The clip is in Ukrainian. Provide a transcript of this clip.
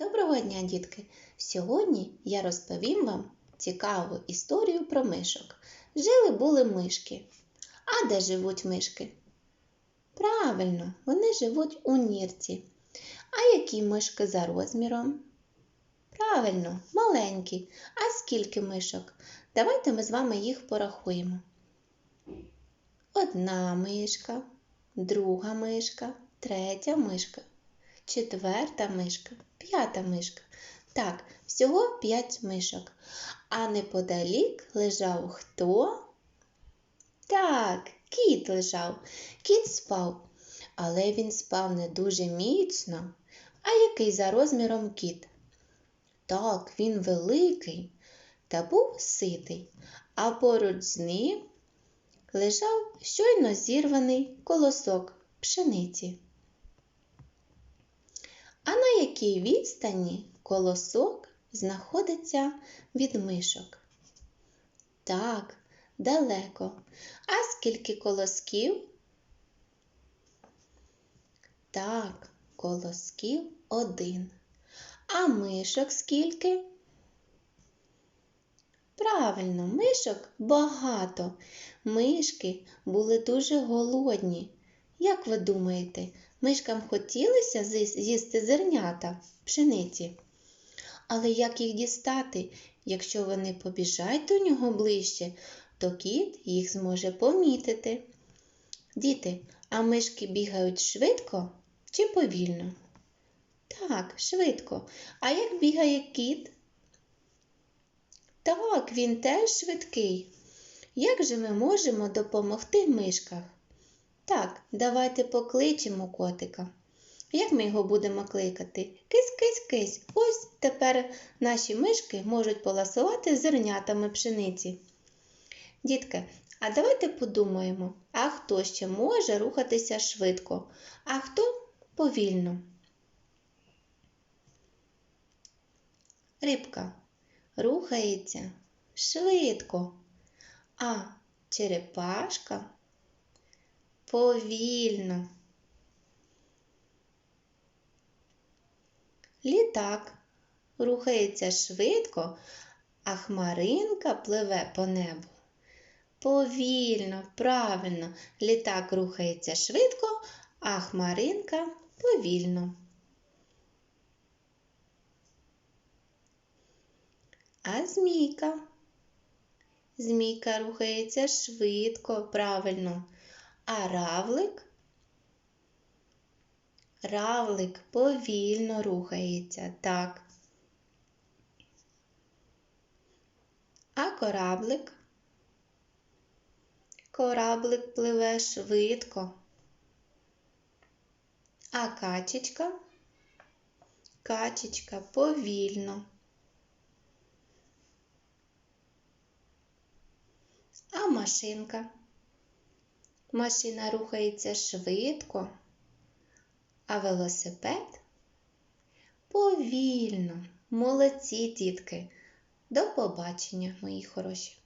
Доброго дня, дітки! Сьогодні я розповім вам цікаву історію про мишок. Жили були мишки. А де живуть мишки? Правильно, вони живуть у нірці. А які мишки за розміром? Правильно, маленькі. А скільки мишок? Давайте ми з вами їх порахуємо. Одна мишка, друга мишка, третя мишка, четверта мишка, п'ята мишка. Так, всього п'ять мишок. А неподалік лежав хто? Так, кіт лежав. Кіт спав, але він спав не дуже міцно. А який за розміром кіт? Так, він великий та був ситий, а поруч з ним лежав щойно зірваний колосок пшениці. Якій відстані колосок знаходиться від мишок? Так, далеко. А скільки колосків? Так, колосків один. А мишок скільки? Правильно, мишок багато. Мишки були дуже голодні. Як ви думаєте, мишкам хотілося з'їсти зернята пшениці? Але як їх дістати? Якщо вони побіжать до нього ближче, то кіт їх зможе помітити. Діти, а мишки бігають швидко чи повільно? Так, швидко. А як бігає кіт? Так, він теж швидкий. Як же ми можемо допомогти мишках? Так, давайте покличемо котика. Як ми його будемо кликати? Кись-кись-кись. Ось тепер наші мишки можуть поласувати зернятами пшениці. Дітки, а давайте подумаємо, а хто ще може рухатися швидко, а хто повільно? Рибка рухається швидко, а черепашка повільно. Літак рухається швидко, а хмаринка пливе по небу. Повільно, правильно, літак рухається швидко, а хмаринка повільно. А змійка? Змійка рухається швидко, правильно. А равлик? Равлик повільно рухається, так. А кораблик? Кораблик пливе швидко. А качечка? Качечка повільно. А машинка? Машина рухається швидко, а велосипед повільно. Молодці, дітки. До побачення, мої хороші.